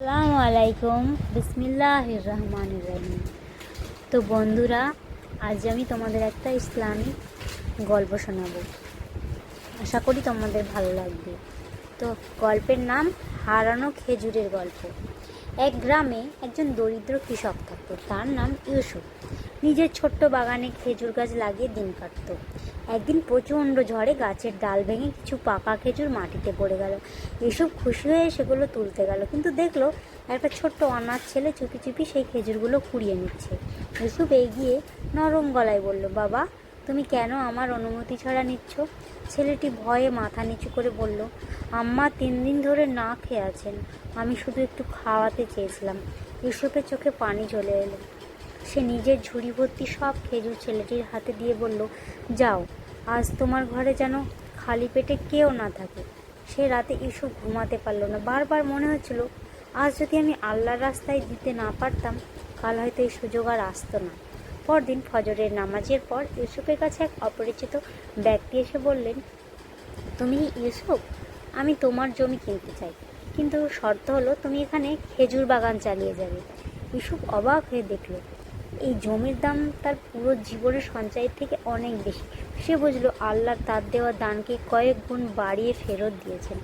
আসসালামু আলাইকুম। বিসমিল্লাহ রহমান রহিম। তো বন্ধুরা, আজ আমি তোমাদের একটা ইসলামিক গল্প শোনাবো। আশা করি তোমাদের ভালো লাগবে। তো গল্পের নাম হারানো খেজুরের গল্প। এক গ্রামে একজন দরিদ্র কৃষক থাকতো। তার নাম ইউসুফ। নিজের ছোট্ট বাগানে খেজুর গাছ লাগিয়ে দিন কাটতো। একদিন প্রচণ্ড ঝড়ে গাছের ডাল ভেঙে কিছু পাকা খেজুর মাটিতে পড়ে গেল। ইউসুফ খুশি হয়ে সেগুলো তুলতে গেল, কিন্তু দেখল একটা ছোট্ট অনাথ ছেলে চুপি চুপি সেই খেজুরগুলো কুড়িয়ে নিচ্ছে। ইউসুফ এগিয়ে নরম গলায় বলল, বাবা তুমি কেন আমার অনুমতি ছাড়া নিচ্ছ? ছেলেটি ভয়ে মাথা নিচু করে বলল, আম্মা তিন দিন ধরে না খেয়ে আছেন। আমি শুধু একটু খাওয়াতে চেয়েছিলাম। ইউসুফের চোখে পানি চলে এলো। সে নিজের ঝুড়ি ভর্তি সব খেজুর ছেলেটির হাতে দিয়ে বলল, যাও, আজ তোমার ঘরে যেন খালি পেটে কেউ না থাকে। সে রাতে ইউসুফ ঘুমাতে পারল না। বারবার মনে হচ্ছিল, আজ যদি আমি আল্লাহর রাস্তায় দিতে না পারতাম, কাল হয়তো এই সুযোগ আর আসতো না। পরদিন ফজরের নামাজের পর ইউসুফের কাছে এক অপরিচিত ব্যক্তি এসে বললেন, তুমি ইউসুফ? আমি তোমার জমি কিনতে চাই। কিন্তু শর্ত হলো তুমি এখানে খেজুর বাগান চালিয়ে যাবে। ইউসুফ অবাক হয়ে দেখল, এই জমির দাম তার পুরো জীবনের সঞ্চয়ের থেকে অনেক বেশি। সে বুঝলো, আল্লাহ তার দেওয়া দানকে কয়েক গুণ বাড়িয়ে ফেরত দিয়েছেন।